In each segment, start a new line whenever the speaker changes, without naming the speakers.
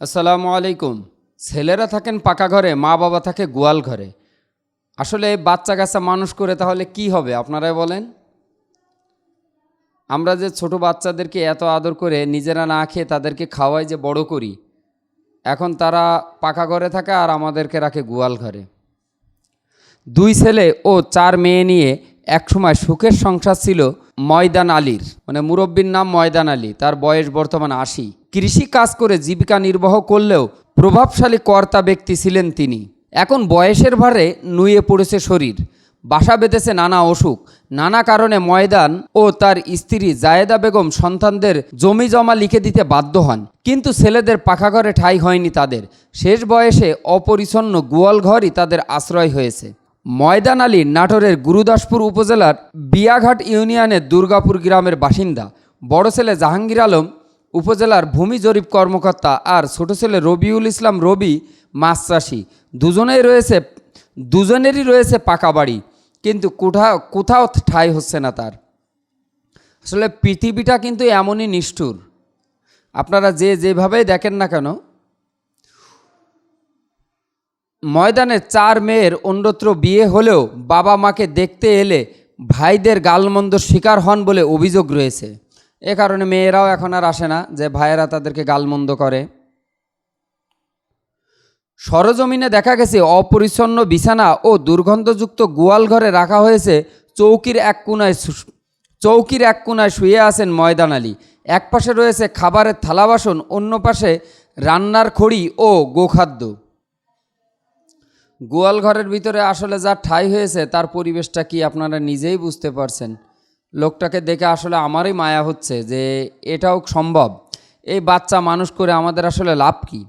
আসসালামু আলাইকুম। ছেলেরা থাকেন পাকা ঘরে, মা বাবা থাকে গোয়াল ঘরে। আসলে বাচ্চা কাচ্চা মানুষ করে তাহলে কি হবে, আপনারাই বলেন? আমরা যে ছোট বাচ্চাদেরকে এত আদর করে নিজেরা না খেয়ে তাদেরকে খাওয়াই যে বড় করি, এখন তারা পাকা ঘরে থাকে আর আমাদেরকে রাখে গোয়াল ঘরে। দুই ছেলে ও চার মেয়ে নিয়ে একসময় সুখের সংসার ছিল ময়দান আলীর মানে মুরব্বীর নাম ময়দান আলী, তার বয়স বর্তমান আশি। কৃষি কাজ করে জীবিকা নির্বাহ করলেও প্রভাবশালী কর্তা ব্যক্তি ছিলেন তিনি। এখন বয়সের ভারে নুয়ে পড়েছে শরীর, বাসা বেঁধেছে নানা অসুখ, নানা কারণে ময়দান ও তার স্ত্রী জায়েদা বেগম সন্তানদের জমি জমা লিখে দিতে বাধ্য হন। কিন্তু ছেলেদের পাকা ঘরে ঠাঁই হয়নি তাদের। শেষ বয়সে অপরিচ্ছন্ন গোয়াল ঘরই তাদের আশ্রয় হয়েছে। ময়দান আলী নাটোরের গুরুদাসপুর উপজেলার বিয়াঘাট ইউনিয়নের দুর্গাপুর গ্রামের বাসিন্দা, বড় ছেলে জাহাঙ্গীর আলম, উপজেলার ভূমি জরিপ কর্মকর্তা আর ছোট ছেলে রবিউল ইসলাম রবি, মাছ চাষি। দুজনেই রয়েছে, দুজনেরই রয়েছে পাকা বাড়ি, কিন্তু কোথাও কোথাও ঠাঁই হচ্ছে না তার। আসলে পৃথিবীটা কিন্তু এমনই নিষ্ঠুর। আপনারা যে যেভাবেই দেখেন না কেন ময়দানে চার মেয়ের অন্যত্র বিয়ে হলেও বাবা মাকে দেখতে এলে ভাইদের গালমন্দ শিকার হন বলে অভিযোগ রয়েছে। এ কারণে মেয়েরাও এখন আর আসে না যে ভাইয়েরা তাদেরকে গালমন্দ করে। সরজমিনে দেখা গেছে অপরিচ্ছন্ন বিছানা ও দুর্গন্ধযুক্ত গোয়াল ঘরে রাখা হয়েছে চৌকির এক কোনায় চৌকির এক কোনায় শুয়ে আছেন ময়দান আলী। এক পাশে রয়েছে খাবারের থালা বাসন, অন্য পাশে রান্নার খড়ি ও গোখাদ্য। গোয়াল ঘরের ভিতরে আসলে যা ঠাই হয়েছে, তার পরিবেশটা কি আপনারা নিজেই বুঝতে পারছেন? লোকটাকে দেখে আসলে আমারই মায়া হচ্ছে যে এটাও সম্ভব। এই বাচ্চা মানুষ করে আমাদের আসলে লাভ কি?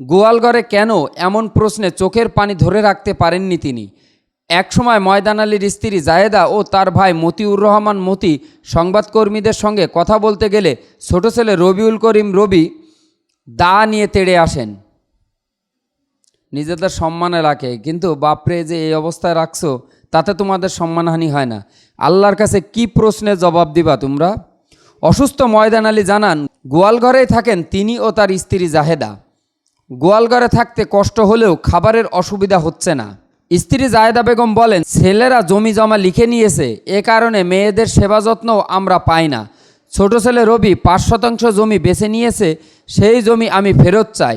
গোয়াল ঘরে কেন এমন প্রশ্নে চোখের পানি ধরে রাখতে পারেননি তিনি? একসময় ময়দান আলীর স্ত্রী জায়েদা ও তার ভাই মতিউর রহমান মতি সংবাদকর্মীদের সঙ্গে কথা বলতে গেলে ছোট ছেলে রবিউল করিম রবি দা নিয়ে তেড়ে আসেন। নিজেদের সম্মানে রাখে। কিন্তু বাপরে, যে এই অবস্থায় রাখছো, তাতে তোমাদের সম্মানহানি হয় না। আল্লাহর কাছে কি প্রশ্নের জবাব দিবা তোমরা? অসুস্থ ময়দান আলী জানান, গোয়ালঘরেই থাকেন তিনি ও তার স্ত্রী জাহেদা। গোয়ালঘরে থাকতে কষ্ট হলেও খাবারের অসুবিধা হচ্ছে না। স্ত্রী জায়েদা বেগম বলেন, ছেলেরা জমি জমা লিখে নিয়েছে, এ কারণে মেয়েদের সেবা যত্নও আমরা পাই না। ছোট ছেলে রবি পাঁচ শতাংশ জমি বেছে নিয়েছে, সেই জমি আমি ফেরত চাই।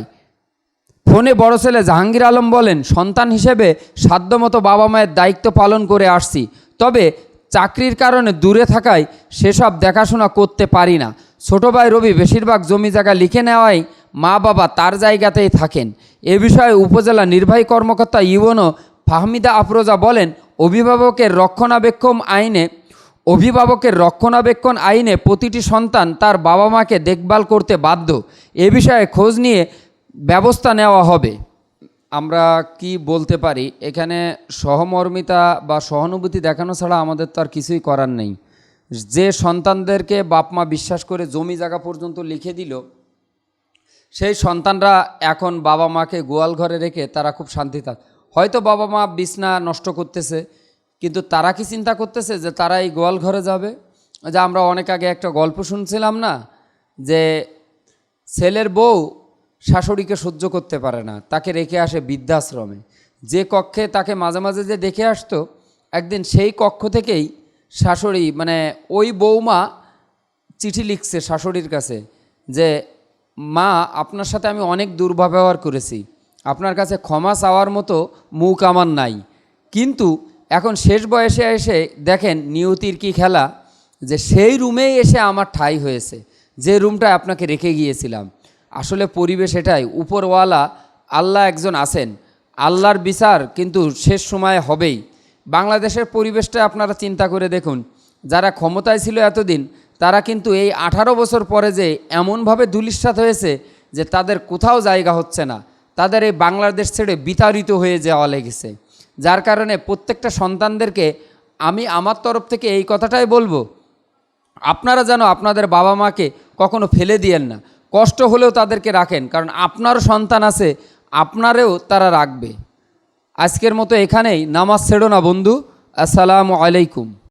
ফোনে বড় ছেলে জাহাঙ্গীর আলম বলেন, সন্তান হিসেবে সাধ্যমতো বাবা মায়ের দায়িত্ব পালন করে আসছি। তবে চাকরির কারণে দূরে থাকায় সেসব দেখাশোনা করতে পারি না। ছোট ভাই রবি বেশিরভাগ জমি জায়গা লিখে নেওয়ায় মা বাবা তার জায়গাতেই থাকেন। এ বিষয়ে উপজেলা নির্বাহী কর্মকর্তা ইউনো ফাহমিদা আফরোজা বলেন, অভিভাবকের রক্ষণাবেক্ষণ আইনে, অভিভাবকের রক্ষণাবেক্ষণ আইনে প্রতিটি সন্তান তার বাবা মাকে দেখভাল করতে বাধ্য। এ বিষয়ে খোঁজ নিয়ে ব্যবস্থা নেওয়া হবে। আমরা কি বলতে পারি? এখানে সহমর্মিতা বা সহানুভূতি দেখানো ছাড়া আমাদের তো আর কিছুই করার নেই। যে সন্তানদেরকে বাপ মা বিশ্বাস করে জমি জায়গা পর্যন্ত লিখে দিল, সেই সন্তানরা এখন বাবা মাকে গোয়াল ঘরে রেখে তারা খুব শান্তি থাক হয়তো বাবা মা বিছনা নষ্ট করতেছে, কিন্তু তারা কি চিন্তা করতেছে যে তারা এই গোয়াল ঘরে যাবে? যে আমরা অনেক আগে একটা গল্প শুনছিলাম না, যে ছেলের বউ শাশুড়িকে সহ্য করতে পারে না, তাকে রেখে আসে বৃদ্ধাশ্রমে। যে কক্ষে তাকে মাঝে মাঝে যে দেখে আসতো, একদিন সেই কক্ষ থেকেই শাশুড়ি মানে ওই বৌমা চিঠি লিখছে শাশুড়ির কাছে যে, মা, আপনার সাথে আমি অনেক দুর্ব্যবহার করেছি। আপনার কাছে ক্ষমা চাওয়ার মতো মুখ আমার নাই। কিন্তু এখন শেষ বয়সে এসে দেখেন নিয়তির কি খেলা, যে সেই রুমেই এসে আমার ঠাই হয়েছে। যে রুমটায় আপনাকে রেখে গিয়েছিলাম। আসলে পরিবেশ এটাই, উপরওয়ালা আল্লাহ একজন আছেন, আল্লাহর বিচার কিন্তু শেষ সময়ে হবেই। বাংলাদেশের পরিবেশটা আপনারা চিন্তা করে দেখুন, যারা ক্ষমতায় ছিল এতদিন, তারা কিন্তু এই আঠারো বছর পরে যে এমনভাবে দুলিশ্বাত হয়েছে যে তাদের কোথাও জায়গা হচ্ছে না, তাদের এই বাংলাদেশ ছেড়ে বিতাড়িত হয়ে যাওয়া লেগেছে। যার কারণে প্রত্যেকটা সন্তানদেরকে আমি আমার তরফ থেকে এই কথাটাই বলব, আপনারা যেন আপনাদের বাবা মাকে কখনো ফেলে দিয়েন না। কষ্ট হলেও তাদেরকে রাখেন, কারণ আপনার সন্তান আছে, আপনারেও তারা রাখবে। আজকের মতো এখানেই, নামাজ ছেড়ো না বন্ধু, আসসালামু আলাইকুম।